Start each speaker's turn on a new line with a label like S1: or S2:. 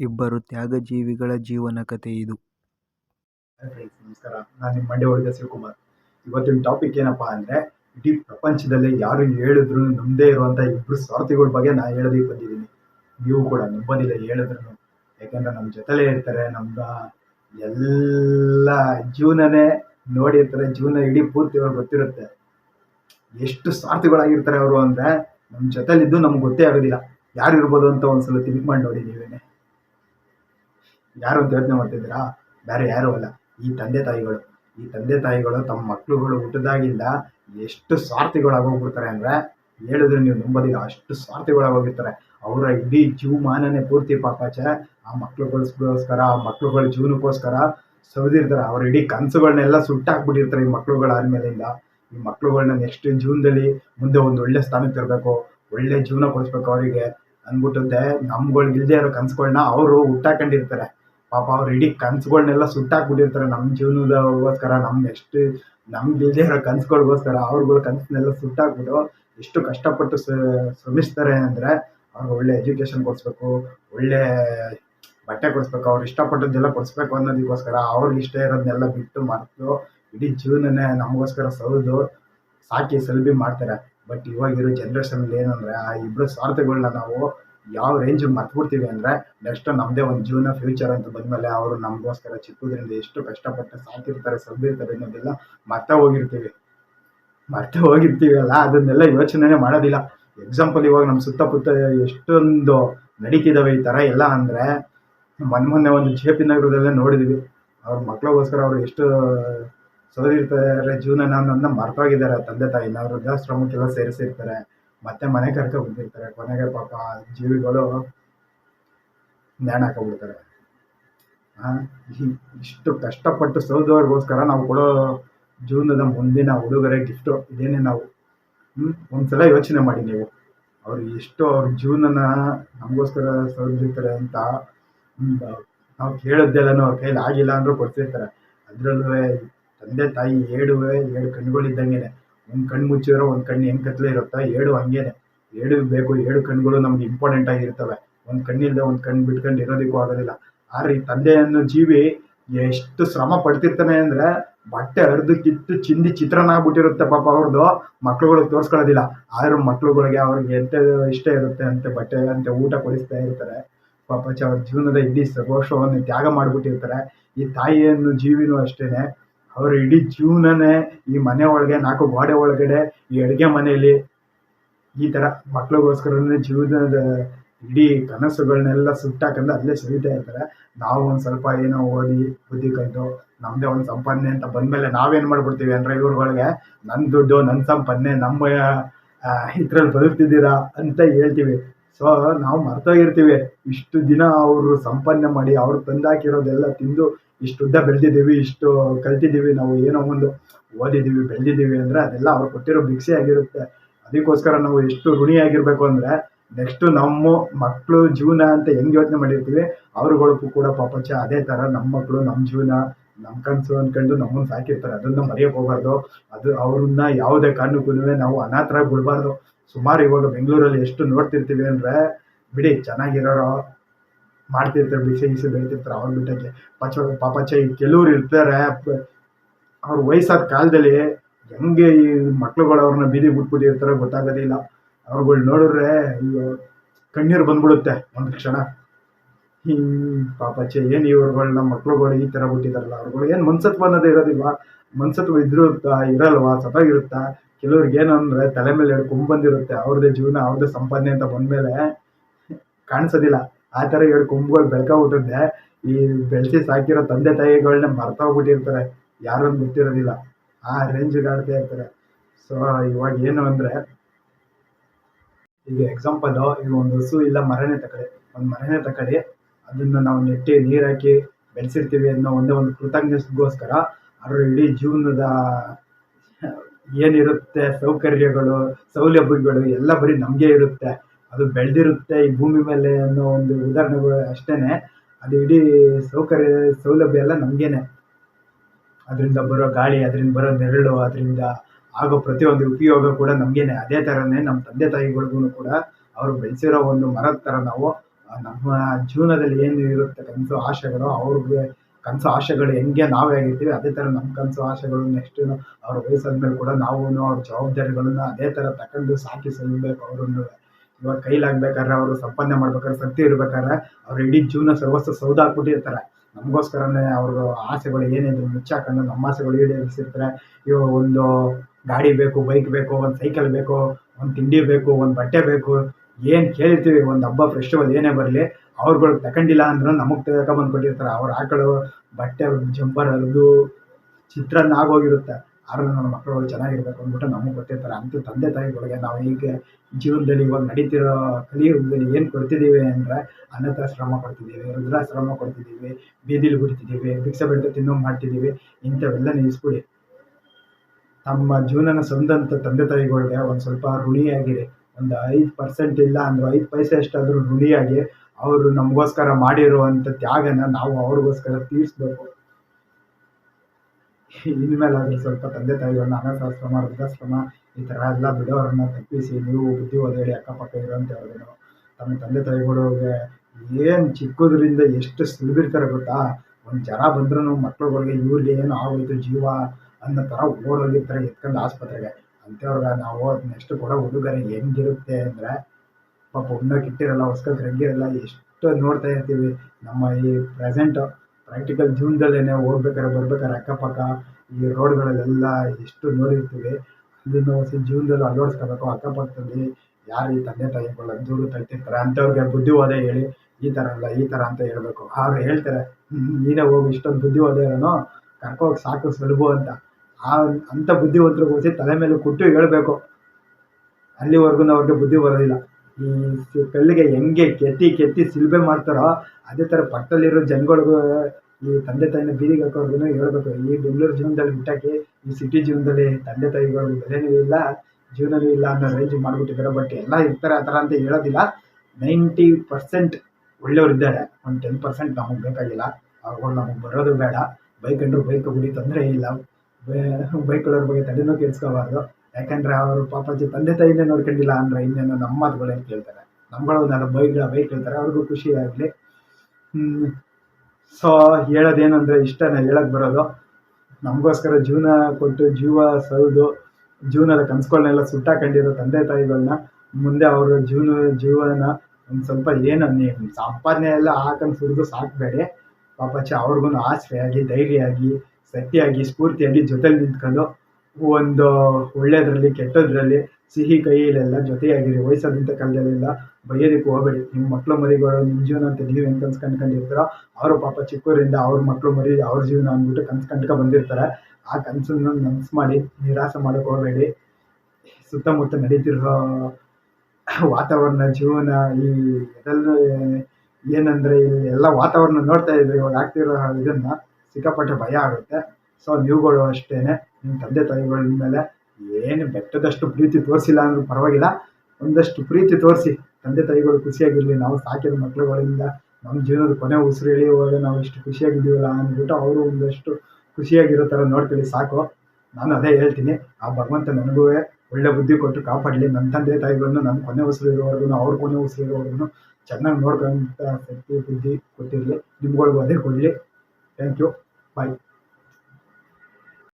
S1: ಇಬ್ಬರು ತ್ಯಾಗಜೀವಿಗಳ ಜೀವನ ಕಥೆ ಇದು.
S2: ನಮಸ್ಕಾರ ನಾನು ನಿಮ್ಮ ಮಂಡ್ಯ ಒಳಗೆ ಶಿವಕುಮಾರ್. ಇವತ್ತಿನ ಟಾಪಿಕ್ ಏನಪ್ಪಾ ಅಂದ್ರೆ, ಇಡೀ ಪ್ರಪಂಚದಲ್ಲಿ ಯಾರು ಹೇಳಿದ್ರು ನಮ್ಮದೇ ಇರುವಂತ ಇಬ್ಬರು ಸ್ವಾರ್ಥಿಗಳ ಬಗ್ಗೆ ನಾನು ಹೇಳೋದಕ್ಕೆ ಬಂದಿದ್ದೀನಿ. ನೀವು ಕೂಡ ನಂಬೋದಿಲ್ಲ ಹೇಳಿದ್ರು ಯಾಕಂದ್ರೆ ನಮ್ಮ ಜೊತೆಲೇ ಇರ್ತಾರೆ ನಮ್ಮ ಎಲ್ಲ ಜೀವನನೇ ನೋಡಿರ್ತಾರೆ ಜೀವನ ಇಡೀ ಪೂರ್ತಿ ಅವ್ರಿಗೆ ಗೊತ್ತಿರುತ್ತೆ. ಎಷ್ಟು ಸ್ವಾರ್ಥಿಗಳಾಗಿರ್ತಾರೆ ಅವರು ಅಂದ್ರೆ ನಮ್ಮ ಜೊತೆಲಿದ್ದು ನಮ್ಗೆ ಗೊತ್ತೇ ಆಗೋದಿಲ್ಲ. ಯಾರು ಇರ್ಬೋದು ಅಂತ ಒಂದ್ಸಲ ಸಲ ಮಾಡಿ ನೋಡಿ ನೀವೇನೆ. ಯಾರು ಯೋಚನೆ ಮಾಡ್ತಿದ್ದೀರಾ? ಬೇರೆ ಯಾರೂ ಅಲ್ಲ. ಈ ತಂದೆ ತಾಯಿಗಳು. ಈ ತಂದೆ ತಾಯಿಗಳು ತಮ್ಮ ಮಕ್ಕಳುಗಳು ಹುಟ್ಟಿದಾಗಿಂದ ಎಷ್ಟು ಸ್ವಾರ್ಥಿಗಳಾಗೋಗ್ಬಿಡ್ತಾರೆ ಅಂದರೆ ಹೇಳಿದ್ರೆ ನೀವು ನಂಬೋದಿಲ್ಲ. ಅಷ್ಟು ಸ್ವಾರ್ಥಿಗಳಾಗೋಗಿರ್ತಾರೆ. ಅವರ ಇಡೀ ಜೀವಮಾನನೇ ಪೂರ್ತಿ ಪಾಪಾಚ ಆ ಮಕ್ಳುಗಳಿಗೋಸ್ಕರ, ಆ ಮಕ್ಳುಗಳ ಜೀವನಕ್ಕೋಸ್ಕರ ಸೌದಿರ್ತಾರೆ ಅವ್ರ ಇಡೀ ಕನಸುಗಳನ್ನೆಲ್ಲ ಸುಟ್ಟಾಕ್ಬಿಟ್ಟಿರ್ತಾರೆ ಈ ಮಕ್ಳುಗಳು ಇಲ್ಲ ಈ ಮಕ್ಳುಗಳನ್ನ ನೆಕ್ಸ್ಟ್ ಜೀವನದಲ್ಲಿ ಮುಂದೆ ಒಂದು ಒಳ್ಳೆ ಸ್ಥಾನಕ್ಕೆ ತರಬೇಕು. ಒಳ್ಳೆ ಜೀವನ ಕೊಡಿಸ್ಬೇಕು ಅವರಿಗೆ ಅಂದ್ಬಿಟ್ಟಂತೆ ನಮ್ಗಳ್ಗೆ ಇಲ್ಲದೆ ಇರೋ ಕನಸುಗಳನ್ನ ಅವರು ಹುಟ್ಟಾಕೊಂಡಿರ್ತಾರೆ. ಪಾಪ ಅವ್ರು ಇಡೀ ಕನಸುಗಳ್ನೆಲ್ಲ ಸುಟ್ಟಾಕ್ಬಿಟ್ಟಿರ್ತಾರೆ ನಮ್ಮ ಜೀವನದಗೋಸ್ಕರ ನಮ್ಮ ನೆಕ್ಸ್ಟ್ ನಮ್ಗೆ ಇಲ್ಲದೆ ಇರೋ ಕನಸುಗಳಿಗೋಸ್ಕರ, ಅವ್ರುಗಳ ಕನಸನ್ನೆಲ್ಲ ಸುಟ್ಟಾಕ್ಬಿಟ್ಟು ಎಷ್ಟು ಕಷ್ಟಪಟ್ಟು ಶ್ರಮಿಸ್ತಾರೆ ಅಂದರೆ ಅವ್ರಿಗೆ ಒಳ್ಳೆ ಎಜುಕೇಷನ್ ಕೊಡಿಸ್ಬೇಕು, ಒಳ್ಳೆ ಬಟ್ಟೆ ಕೊಡಿಸ್ಬೇಕು, ಅವ್ರು ಇಷ್ಟಪಟ್ಟದ್ದೆಲ್ಲ ಕೊಡಿಸ್ಬೇಕು ಅನ್ನೋದಕ್ಕೋಸ್ಕರ ಅವ್ರಿಗೆ ಇಷ್ಟ ಇರೋದನ್ನೆಲ್ಲ ಬಿಟ್ಟು ಮರೆತು ಇಡೀ ಜೀವನನೇ ನಮಗೋಸ್ಕರ ಸೌದು, ಸಾಕಿ ಸೆಲ್ಬಿ ಮಾಡ್ತಾರೆ. ಬಟ್ ಇವಾಗಿರೋ ಜನ್ರೇಷನಲ್ಲಿ ಏನಂದರೆ ಆ ಇಬ್ಬರು ಸ್ವಾರ್ಥಗಳನ್ನ ನಾವು ಯಾವ ರೇಂಜಿಗೆ ಮರ್ತ್ಬಿಡ್ತೀವಿ ಅಂದರೆ ನೆಕ್ಸ್ಟ್ ನಮ್ಮದೇ ಒಂದು ಜೀವನ ಫ್ಯೂಚರ್ ಅಂತ ಬಂದಮೇಲೆ ಅವರು ನಮಗೋಸ್ಕರ ಚಿಕ್ಕದ್ರಿಂದ ಎಷ್ಟು ಕಷ್ಟಪಟ್ಟು ಸಾಕಿರ್ತಾರೆ ಸಲ್ಬಿರ್ತಾರೆ ಅನ್ನೋದೆಲ್ಲ ಮರ್ತಾ ಹೋಗಿರ್ತೀವಿ. ಮರ್ತಾ ಹೋಗಿರ್ತೀವಿ ಅಲ್ಲ, ಅದನ್ನೆಲ್ಲ ಯೋಚನೆನೇ ಮಾಡೋದಿಲ್ಲ. ಎಕ್ಸಾಂಪಲ್ ಇವಾಗ ನಮ್ಮ ಸುತ್ತಮುತ್ತ ಎಷ್ಟೊಂದು ನಡೀತಿದ್ದಾವೆ ಈ ಥರ ಎಲ್ಲ ಅಂದರೆ ಮೊನ್ನೆ ಮೊನ್ನೆ ಒಂದು ಜೆ ಪಿ ನಗರದಲ್ಲೇ ನೋಡಿದ್ವಿ. ಅವ್ರ ಮಕ್ಳಿಗೋಸ್ಕರ ಅವರು ಎಷ್ಟು ಸೋದಿರ್ತಾರೆ ಜೀವನ ಅನ್ನೋದನ್ನ ಮರ್ತೋಗಿದ್ದಾರೆ ತಂದೆ ತಾಯಿನ ವೃದ್ಧಾಶ್ರಮಕ್ಕೆಲ್ಲ ಸೇರಿಸಿರ್ತಾರೆ. ಮತ್ತೆ ಮನೆ ಕರ್ಕೊ ಬಂದಿರ್ತಾರೆ. ಕೊನೆಗೆ ಪಾಪ ಜೀವಿಗಳು ನೇಣ ಹಾಕೊಂಡ್ಬಿಡ್ತಾರೆ ಇಷ್ಟು ಕಷ್ಟಪಟ್ಟು ಸೌದವ್ರಿಗೋಸ್ಕರ ನಾವು ಕೊಡೋ ಜೀವನದ ಮುಂದಿನ ಉಡುಗೊರೆ ಗಿಫ್ಟು ಇದೇನೇ ನಾವು. ಒಂದ್ಸಲ ಯೋಚನೆ ಮಾಡಿ ನೀವು. ಅವ್ರು ಎಷ್ಟು ಅವ್ರ ಜೀವನನ ನಮಗೋಸ್ಕರ ಸೌದಿರ್ತಾರೆ ಅಂತ ನಾವು ಕೇಳಿದ್ದೆಲ್ಲನೂ ಅವ್ರ ಕೈಲಿ ಆಗಿಲ್ಲ ಅಂದರೂ ಕೊಡ್ತಿರ್ತಾರೆ ಅದರಲ್ಲೂ ತಂದೆ ತಾಯಿ ಏಡುವೆ ಏಳು ಕಣ್ಣುಗಳಿದ್ದಂಗೆ ಒಂದು ಕಣ್ಣು ಮುಚ್ಚಿರೋ ಒಂದು ಕಣ್ಣು ಹೆಂಗೆ ಕತ್ಲೆ ಇರುತ್ತಾ, ಏಳು ಹಂಗೇನೆ. ಏಳು ಬೇಕು, ಏಳು ಕಣ್ಣುಗಳು ನಮ್ಗೆ ಇಂಪಾರ್ಟೆಂಟ್ ಆಗಿರ್ತವೆ. ಒಂದು ಕಣ್ಣಿಲ್ಲದೆ ಒಂದು ಕಣ್ಣು ಬಿಟ್ಕೊಂಡು ಇರೋದಕ್ಕೂ ಆಗೋದಿಲ್ಲ. ಆದರೆ ಈ ತಂದೆ ಅನ್ನೋ ಜೀವಿ ಎಷ್ಟು ಶ್ರಮ ಪಡ್ತಿರ್ತಾನೆ ಅಂದರೆ ಬಟ್ಟೆ ಹರಿದು ಕಿತ್ತು ಚಿಂದಿ ಚಿತ್ರಾನ್ನ ಆಗ್ಬಿಟ್ಟಿರುತ್ತೆ ಪಾಪ ಅವ್ರದ್ದು ಮಕ್ಳುಗಳಿಗೆ ತೋರಿಸ್ಕೊಳ್ಳೋದಿಲ್ಲ. ಆದರೂ ಮಕ್ಳುಗಳಿಗೆ ಅವ್ರಿಗೆ ಎಂತ ಇಷ್ಟ ಇರುತ್ತೆ ಅಂತ ಬಟ್ಟೆ, ಅಂತ ಊಟ ಕೊಡಿಸ್ತಾ ಇರ್ತಾರೆ. ಪಾಪ ಅವ್ರ ಜೀವನದ ಇಡೀ ಸಗೋಷವನ್ನು ತ್ಯಾಗ ಮಾಡಿಬಿಟ್ಟಿರ್ತಾರೆ. ಈ ತಾಯಿಯನ್ನು ಜೀವಿನೂ ಅಷ್ಟೇ ಅವ್ರ ಇಡೀ ಜೀವನನೇ ಈ ಮನೆ ಒಳಗೆ, ನಾಲ್ಕು ಗೋಡೆ ಒಳಗಡೆ, ಈ ಅಡುಗೆ ಮನೆಯಲ್ಲಿ ಈ ಥರ ಮಕ್ಳಿಗೋಸ್ಕರನೇ ಜೀವನದ ಇಡೀ ಕನಸುಗಳನ್ನೆಲ್ಲ ಸುಟ್ಟಾಕಂದ್ರೆ ಅಲ್ಲೇ ಸುರಿತಾ ಇರ್ತಾರೆ. ನಾವು ಒಂದು ಸ್ವಲ್ಪ ಏನೋ ಓದಿ, ಬುದ್ಧಿ ಕಲಿತು ನಮ್ಮದೇ ಒಂದು ಸಂಪನ್ನೆ ಅಂತ ಬಂದಮೇಲೆ ನಾವೇನು ಮಾಡ್ಬಿಡ್ತೀವಿ ಅಂದರೆ ಇವ್ರುಗಳಿಗೆ ನನ್ನ ದುಡ್ಡು ನನ್ನ ಸಂಪನ್ನೆ, ನಮ್ಮ ಇದ್ರಲ್ಲಿ ಬದುಕ್ತಿದ್ದೀರಾ ಅಂತ ಹೇಳ್ತೀವಿ. ಸೊ ನಾವು ಮರ್ತೋಗಿರ್ತೀವಿ. ಇಷ್ಟು ದಿನ ಅವರು ಸಂಪಾದನೆ ಮಾಡಿ, ಅವ್ರು ತಂದಾಕಿರೋದೆಲ್ಲ ತಿಂದು ಇಷ್ಟು ಉದ್ದ ಬೆಳೆದಿದ್ದೀವಿ, ಇಷ್ಟು ಕಲ್ತಿದ್ದೀವಿ, ನಾವು ಏನೋ ಒಂದು ಓದಿದ್ದೀವಿ, ಬೆಳೆದಿದ್ದೀವಿ ಅಂದರೆ ಅದೆಲ್ಲ ಅವ್ರು ಕೊಟ್ಟಿರೋ ಭಿಕ್ಷೆ ಆಗಿರುತ್ತೆ. ಅದಕ್ಕೋಸ್ಕರ ನಾವು ಎಷ್ಟು ಋಣಿಯಾಗಿರಬೇಕು ಅಂದರೆ ನೆಕ್ಸ್ಟು ನಮ್ಮ ಮಕ್ಕಳು ಜೀವನ ಅಂತ ಹೆಂಗೆ ಯೋಚನೆ ಮಾಡಿರ್ತೀವಿ, ಅವ್ರುಗಳಿಗೂ ಕೂಡ ಪಾಪಚ ಅದೇ ಥರ ನಮ್ಮ ಮಕ್ಕಳು ನಮ್ಮ ಜೀವನ, ನಮ್ಮ ಕನಸು ಅಂದ್ಕೊಂಡು ನಮ್ಮನ್ನು ಸಾಕಿರ್ತಾರೆ. ಅದನ್ನು ಮರೆಯೋಕೆ ಹೋಗಬಾರ್ದು. ಅದು ಅವ್ರನ್ನ ಯಾವುದೇ ಕಾರಣಕ್ಕೂ ನಾವು ಅನಾಥರಾಗಿ ಬಿಡಬಾರ್ದು. ಸುಮಾರು ಇವಾಗ ಬೆಂಗಳೂರಲ್ಲಿ ಎಷ್ಟು ನೋಡ್ತಿರ್ತೀವಿ ಅಂದರೆ, ಬಿಡಿ, ಚೆನ್ನಾಗಿರೋರು ಮಾಡ್ತಿರ್ತಾರೆ, ಬಿಸಿ ಬಿಸಿ ಬೆಳಿತಿರ್ತಾರೆ, ಅವ್ರ ಬಿಟ್ಟಕ್ಕೆ ಪಚ, ಪಾಪ ಚೈ ಕೆಲವ್ರು ಇರ್ತಾರೆ ಅವ್ರ ವಯಸ್ಸಾದ ಕಾಲದಲ್ಲಿ ಹೆಂಗೆ ಈ ಮಕ್ಳುಗಳು ಅವ್ರನ್ನ ಬೀದಿ ಬಿಟ್ಬಿಟ್ಟಿರ್ತಾರೆ ಗೊತ್ತಾಗೋದಿಲ್ಲ ಅವ್ರುಗಳು ನೋಡಿದ್ರೆ ಕಣ್ಣೀರು ಬಂದ್ಬಿಡುತ್ತೆ ಒಂದು ಕ್ಷಣ. ಈ ಪಾಪಚೆ ಏನು ಇವ್ರುಗಳು ನಮ್ಮ ಮಕ್ಳುಗಳು ಈ ಥರ ಬಿಟ್ಟಿದಾರಲ್ಲ, ಅವ್ರುಗಳು ಏನು ಮನ್ಸತ್ವ ಅನ್ನೋದೇ ಇರೋದಿಲ್ಲ ಮನ್ಸತ್ವ ಇದ್ರೂ ಇರಲ್ವಾ ಸತಾಗಿರುತ್ತಾ ಕೆಲವ್ರಿಗೆ ಅಂದ್ರೆ ತಲೆ ಮೇಲೆ ಎರಡು ಬಂದಿರುತ್ತೆ ಅವ್ರದ್ದೇ ಜೀವನ ಅವ್ರದ್ದೇ ಸಂಪಾದನೆ ಅಂತ ಬಂದಮೇಲೆ ಕಾಣಿಸೋದಿಲ್ಲ. ಆ ಥರ ಎರಡು ಕೊಂಬುಗಳು ಬೆಳ್ಕೊಬಿಟ್ಟಿದ್ದೆ. ಈ ಬೆಳೆಸಿ ಸಾಕಿರೋ ತಂದೆ ತಾಯಿಗಳನ್ನ ಮರ್ತೋಗ್ಬಿಟ್ಟಿರ್ತಾರೆ. ಯಾರು ಗೊತ್ತಿರೋದಿಲ್ಲ ಆ ರೇಂಜ್ ಆಡ್ತಾ ಇರ್ತಾರೆ. ಸೊ ಇವಾಗ ಏನು ಅಂದರೆ, ಈಗ ಎಕ್ಸಾಂಪಲು ಈಗ ಒಂದು ಹಸು ಇಲ್ಲ, ಮರನೇ ತಗೊಳ್ಳಿ ಒಂದು ಮರನೇ ತಗೊಳ್ಳಿ ಅದನ್ನು ನಾವು ನೆಟ್ಟಿ ನೀರಾಕಿ ಬೆಳೆಸಿರ್ತೀವಿ ಅನ್ನೋ ಒಂದೇ ಒಂದು ಕೃತಜ್ಞತೆಗೋಸ್ಕರ ಅದರ ಇಡೀ ಜೀವನದ ಏನಿರುತ್ತೆ, ಸೌಕರ್ಯಗಳು, ಸೌಲಭ್ಯಗಳು ಎಲ್ಲ ಬರೀ ನಮಗೆ ಇರುತ್ತೆ. ಅದು ಬೆಳೆದಿರುತ್ತೆ ಈ ಭೂಮಿ ಮೇಲೆ ಅನ್ನೋ ಒಂದು ಉದಾಹರಣೆಗಳು ಅಷ್ಟೇ ಅದು ಇಡೀ ಸೌಕರ್ಯ, ಸೌಲಭ್ಯ ಎಲ್ಲ ನಮಗೇನೆ. ಅದರಿಂದ ಬರೋ ಗಾಳಿ, ಅದರಿಂದ ಬರೋ ನೆರಳು, ಅದರಿಂದ ಆಗೋ ಪ್ರತಿಯೊಂದು ಉಪಯೋಗ ಕೂಡ ನಮಗೇನೆ. ಅದೇ ಥರನೇ ನಮ್ಮ ತಂದೆ ತಾಯಿಗಳಿಗೂ ಕೂಡ ಅವರು ಬೆಳೆಸಿರೋ ಒಂದು ಮರದ ಥರ ನಾವು ನಮ್ಮ ಜೀವನದಲ್ಲಿ ಏನು ಇರುತ್ತೆ ಕನಸು, ಆಶೆಗಳು ಅವ್ರಿಗೆ ಕನಸು, ಆಶೆಗಳು ಹೆಂಗೆ ನಾವೇ ಆಗಿರ್ತೀವಿ, ಅದೇ ಥರ ನಮ್ಮ ಕನಸು, ಆಶೆಗಳು ನೆಕ್ಸ್ಟ್ ಅವ್ರ ವಯಸ್ಸಾದ್ಮೇಲೆ ಕೂಡ ನಾವು ಅವ್ರ ಜವಾಬ್ದಾರಿಗಳನ್ನ ಅದೇ ಥರ ತಗೊಂಡು ಸಾಕಿ ಸಲ್ಲಬೇಕು ಅವರನ್ನು. ಇವಾಗ ಕೈಲಾಗಬೇಕಾದ್ರೆ ಅವರು ಸಂಪಾದನೆ ಮಾಡ್ಬೇಕಾದ್ರೆ ಸತ್ತಿ ಇರ್ಬೇಕಾದ್ರೆ ಅವ್ರು ಇಡೀ ಜೀವನ ಸರ್ವಸ್ವ ಸೌದ ಹಾಕ್ಬಿಟ್ಟಿರ್ತಾರೆ. ನಮಗೋಸ್ಕರನೇ ಅವ್ರ ಆಸೆಗಳು ಏನಿದ್ರು ಮುಚ್ಚಾಕೊಂಡು ನಮ್ಮ ಆಸೆಗಳು ಈಡೇರಿಸಿರ್ತಾರೆ. ಇವಾಗ ಒಂದು ಗಾಡಿ ಬೇಕು, ಬೈಕ್ ಬೇಕು, ಒಂದು ಸೈಕಲ್ ಬೇಕು, ಒಂದು ತಿಂಡಿ ಬೇಕು, ಒಂದು ಬಟ್ಟೆ ಬೇಕು, ಏನು ಕೇಳಿರ್ತೀವಿ, ಒಂದು ಹಬ್ಬ ಫೆಸ್ಟಿವಲ್ ಏನೇ ಬರಲಿ, ಅವ್ರುಗಳು ತಗೊಂಡಿಲ್ಲ ಅಂದ್ರೂ ನಮಗೆ ತಗೊಂಬಂದು ಕೊಟ್ಟಿರ್ತಾರೆ ಅವ್ರ ಆಕಳು ಬಟ್ಟೆ ಜಂಪರ್ ಅದು ಚಿತ್ರಾನ್ನ ಆಗೋಗಿರುತ್ತೆ. ಆದ್ರೂ ನನ್ನ ಮಕ್ಕಳು ಚೆನ್ನಾಗಿರ್ಬೇಕು ಅಂದ್ಬಿಟ್ಟು ನಮಗೆ ಗೊತ್ತಿರ್ತಾರೆ. ಅಂತೂ ತಂದೆ ತಾಯಿಗಳಿಗೆ ನಾವು ಈಗ ಜೀವನದಲ್ಲಿ ಇವಾಗ ನಡೀತಿರೋ ಕಲಿಯುಗದಲ್ಲಿ ಏನು ಕೊಡ್ತಿದ್ದೀವಿ ಅಂದರೆ ಅನಾಥಾಶ್ರಮ ಕೊಡ್ತಿದ್ದೀವಿ ವೃದ್ಧಾಶ್ರಮ ಕೊಡ್ತಿದ್ದೀವಿ ಬೀದಿಲಿ ಬಿಡ್ತಿದ್ದೀವಿ ಭಿಕ್ಷೆ ಬೆಳೆದು ತಿನ್ನೋ ಮಾಡ್ತಿದ್ದೀವಿ ಇಂಥವೆಲ್ಲ ನಿಲ್ಲಿಸ್ಬಿಡಿ ತಮ್ಮ ಜೀವನನ ಸ್ವಂತ ತಂದೆ ತಾಯಿಗಳಿಗೆ ಒಂದು ಸ್ವಲ್ಪ ಋಣಿಯಾಗಿರಿ. ಒಂದು ಐದು ಪರ್ಸೆಂಟ್ ಇಲ್ಲ ಅಂದ್ರೆ ಐದು ಪೈಸೆ ಎಷ್ಟಾದರೂ ಋಣಿಯಾಗಿ ಅವರು ನಮಗೋಸ್ಕರ ಮಾಡಿರುವಂಥ ತ್ಯಾಗನ ನಾವು ಅವ್ರಿಗೋಸ್ಕರ ತೀರಿಸ್ಬೇಕು. ಇನ್ಮೇಲಾದರೂ ಸ್ವಲ್ಪ ತಂದೆ ತಾಯಿಗಳನ್ನ ಅನಾಥಾಶ್ರಮ ವೃದ್ಧಾಶ್ರಮ ಈ ಥರ ಎಲ್ಲ ಬಿಡೋರನ್ನ ತಪ್ಪಿಸಿ ನೀವು ಬುದ್ಧಿವಾದ ಹೇಳಿ ಅಕ್ಕಪಕ್ಕ ಇರೋಂಥವ್ರಿಗೂ ತಮ್ಮ ತಂದೆ ತಾಯಿಗಳಿಗೆ ಏನು ಚಿಕ್ಕದ್ರಿಂದ ಎಷ್ಟು ಸುಲಿದಿರ್ತಾರೆ ಗೊತ್ತಾ? ಒಂದು ಜ್ವರ ಬಂದ್ರೂ ಮಕ್ಳುಗಳಿಗೆ ಇವ್ರಿಗೆ ಏನು ಆಗೋಯ್ತು ಜೀವ ಅನ್ನೋ ಥರ ಓಡೋಗಿರ್ತಾರೆ ಎತ್ಕೊಂಡು ಆಸ್ಪತ್ರೆಗೆ. ಅಂಥವ್ರಿಗೆ ನಾವು ನೆಕ್ಸ್ಟ್ ಕೊಡೋ ಉಡುಗೊರೆ ಹೆಂಗಿರುತ್ತೆ ಅಂದರೆ ಪಾಪ ಉಣ್ಣೋಕೆ ಇಟ್ಟಿರಲ್ಲ ಹೊಸ್ಕೊಳಕ್ಕೆ ರೆಗ್ಗಿರಲ್ಲ ಎಷ್ಟು ನೋಡ್ತಾ ಇರ್ತೀವಿ. ನಮ್ಮ ಈ ಪ್ರೆಸೆಂಟು ಪ್ರಾಕ್ಟಿಕಲ್ ಜೀವನದಲ್ಲೇ ಹೋಗ್ಬೇಕಾರೆ ಬರ್ಬೇಕಾರೆ ಅಕ್ಕಪಕ್ಕ ಈ ರೋಡ್ಗಳಲ್ಲೆಲ್ಲ ಎಷ್ಟು ನೋಡಿರ್ತೀವಿ ಅದನ್ನು ಹೊಸ ಜೀವನದಲ್ಲಿ ಅಳವಡಿಸ್ಕೋಬೇಕು, ಅಕ್ಕಪಕ್ಕದಲ್ಲಿ ಯಾರು ಈ ತಂದೆ ತಾಯಿಗಳು ದೂರು ತಳ್ತಿರ್ತಾರೆ ಅಂಥವ್ರಿಗೆ ಬುದ್ಧಿವಾದ ಹೇಳಿ, ಈ ಥರ ಅಲ್ಲ, ಈ ಥರ ಅಂತ ಹೇಳಬೇಕು. ಅವ್ರು ಹೇಳ್ತಾರೆ ನೀನೇ ಹೋಗಿ, ಇಷ್ಟೊಂದು ಬುದ್ಧಿವಾದ ಹೇಳೋನು, ಕರ್ಕೋಗಿ ಸಾಕು ಸುಲಭ ಅಂತ. ಆ ಅಂಥ ಬುದ್ಧಿವಂತರಿಗೋಸಿ ತಲೆ ಮೇಲೆ ಕೊಟ್ಟು ಹೇಳಬೇಕು. ಅಲ್ಲಿವರೆಗೂ ಅವ್ರಿಗೆ ಬುದ್ಧಿ ಬರೋದಿಲ್ಲ. ಈ ಕಲ್ಲಿಗೆ ಹೆಂಗೆ ಕೆತ್ತಿ ಕೆತ್ತಿ ಸಿಲ್ಬೆ ಮಾಡ್ತಾರೋ, ಅದೇ ಥರ ಪಕ್ಕದಲ್ಲಿರೋ ಜನಗಳಿಗೂ ಈ ತಂದೆ ತಾಯಿನ ಬೀದಿಗೆ ಹಾಕೋರ್ಗು ಹೇಳ್ಬೇಕು, ಈ ಬೆಂಗಳೂರು ಜೀವನದಲ್ಲಿ ಹುಟ್ಟಕ್ಕೆ ಈ ಸಿಟಿ ಜೀವನದಲ್ಲಿ ತಂದೆ ತಾಯಿಗಳು ಬೆಲೆನೂ ಇಲ್ಲ ಜೀವನವೂ ಇಲ್ಲ ಅನ್ನೋ ರೇಂಜ್ ಮಾಡಿಬಿಟ್ಟಿದ್ದಾರೆ ಬಟ್ ಎಲ್ಲ ಇರ್ತಾರೆ ಆ ಥರ ಅಂತ ಹೇಳೋದಿಲ್ಲ. ನೈಂಟಿ ಪರ್ಸೆಂಟ್ ಒಳ್ಳೆಯವ್ರಿದ್ದಾರೆ, ಒಂದು ಟೆನ್ ಪರ್ಸೆಂಟ್ ನಮಗೆ ಬೇಕಾಗಿಲ್ಲ. ಅವ್ರುಗಳು ನಮಗೆ ಬರೋದು ಬೇಡ. ಬೈಕ್ ಅಂದರೂ ಬೈಕ್ ಬಿಡಿ ತೊಂದರೆ ಇಲ್ಲ. ಬೈಕ್ಗಳವ್ರ ಬಗ್ಗೆ ತಲೆನೂ ಕೇಳಿಸ್ಕೋಬಾರ್ದು ಯಾಕಂದರೆ ಅವರು ಪಾಪಾಜಿ ತಂದೆ ತಾಯಿನೇ ನೋಡ್ಕೊಂಡಿಲ್ಲ ಅಂದರೆ ಇನ್ನೇನು ನಮ್ಮ ಮಾತುಗಳೇನು ಕೇಳ್ತಾರೆ. ನಮ್ಗಳು ಒಂದು ಬೈಕ್ ಬೈಕ್ ಹೇಳ್ತಾರೆ, ಅವ್ರಿಗೂ ಖುಷಿ ಆಗಲಿ. ಸೊ, ಹೇಳೋದೇನಂದ್ರೆ ಇಷ್ಟನೇ ಹೇಳಕ್ಕೆ ಬರೋದು. ನಮಗೋಸ್ಕರ ಜೀವನ ಕೊಟ್ಟು ಜೀವ ಸೌದು, ಜೀವನದ ಕನಸುಗಳನ್ನೆಲ್ಲ ಸುಟ್ಟಾಕೊಂಡಿರೋ ತಂದೆ ತಾಯಿಗಳನ್ನ ಮುಂದೆ ಅವರ ಜೀವನ ಜೀವನ ಒಂದು ಸ್ವಲ್ಪ ಏನು ಸಂಪಾದನೆ ಎಲ್ಲ ಹಾಕೊಂಡು ಸುರಿದು ಸಾಕಬೇಡಿ. ಪಾಪಚ್ಚ ಅವ್ರಿಗೂ ಆಸರೆಯಾಗಿ ಆಗಿ ಶಕ್ತಿಯಾಗಿ ಸ್ಫೂರ್ತಿಯಾಗಿ ಜೊತೆಲಿ ನಿಂತ್ಕೊಂಡು ಒಂದು ಒಳ್ಳೆಯದರಲ್ಲಿ ಕೆಟ್ಟದ್ರಲ್ಲಿ ಸಿಹಿ ಕೈಯಲ್ಲೆಲ್ಲ ಜೊತೆಯಾಗಿರಿ. ವಯಸ್ಸಾದಂಥ ಕಾಲದಲ್ಲೆಲ್ಲ ಬೈಯೋದಕ್ಕೆ ಹೋಗಬೇಡಿ. ನಿಮ್ಮ ಮಕ್ಕಳು ಮರಿಗಳು, ನಿಮ್ಮ ಜೀವನ ಅಂತ ನೀವು ಹೆಂಗೆ ಕನ್ಸು ಕಂಡ್ಕೊಂಡಿರ್ತಾರೋ ಅವರು ಪಾಪ ಚಿಕ್ಕವರಿಂದ ಅವ್ರ ಮಕ್ಕಳು ಮರಿ, ಅವ್ರ ಜೀವನ ಅಂದ್ಬಿಟ್ಟು ಕನ್ಸು ಕಂಡ್ಕೊ ಬಂದಿರ್ತಾರೆ. ಆ ಕನಸನ್ನು ನನಸು ಮಾಡಿ, ನಿರಾಸೆ ಮಾಡೋಕೆ ಹೋಗಬೇಡಿ. ಸುತ್ತಮುತ್ತ ನಡೀತಿರೋ ವಾತಾವರಣ, ಜೀವನ, ಈ ಎಲ್ಲ ಏನಂದರೆ ಎಲ್ಲ ವಾತಾವರಣ ನೋಡ್ತಾ ಇದ್ರೆ ಇವಾಗ ಆಗ್ತಿರೋ ಇದನ್ನು ಸಿಕ್ಕಾಪಟ್ಟೆ ಭಯ ಆಗುತ್ತೆ. ಸೊ ನೀವುಗಳು ಅಷ್ಟೇ ನಿಮ್ಮ ತಂದೆ ತಾಯಿಗಳ ಮೇಲೆ ಏನು ಬೆಟ್ಟದಷ್ಟು ಪ್ರೀತಿ ತೋರಿಸಿಲ್ಲ ಅಂದ್ರೆ ಪರವಾಗಿಲ್ಲ. ಒಂದಷ್ಟು ಪ್ರೀತಿ ತೋರಿಸಿ ತಂದೆ ತಾಯಿಗಳು ಖುಷಿಯಾಗಿರಲಿ, ನಾವು ಸಾಕಿದ ಮಕ್ಕಳುಗಳಿಂದ ನಮ್ಮ ಜೀವನದ ಕೊನೆ ಉಸಿರು ಎಳೆಯುವಾಗ ನಾವು ಎಷ್ಟು ಖುಷಿಯಾಗಿದ್ದೀವಲ್ಲ ಅಂದ್ಬಿಟ್ಟು ಅವರು ಒಂದಷ್ಟು ಖುಷಿಯಾಗಿರೋ ಥರ ನೋಡ್ಕೊಳ್ಳಿ, ಸಾಕು. ನಾನು ಅದೇ ಹೇಳ್ತೀನಿ, ಆ ಭಗವಂತ ನನಗೂ ಒಳ್ಳೆ ಬುದ್ಧಿ ಕೊಟ್ಟು ಕಾಪಾಡಲಿ. ನನ್ನ ತಂದೆ ತಾಯಿಗಳನ್ನು ನನ್ನ ಕೊನೆ ಉಸಿರು ಇರೋವರೆಗೂ ಅವ್ರ ಕೊನೆ ಉಸಿರು ಇರೋವರೆಗೂ ಚೆನ್ನಾಗಿ ನೋಡ್ಕೊಂತ ಶಕ್ತಿ, ಬುದ್ಧಿ ಕೊಟ್ಟಿರಲಿ. ನಿಮ್ಗಳಿಗೂ ಅದೇ ಕೊಡಲಿ. Thank you bye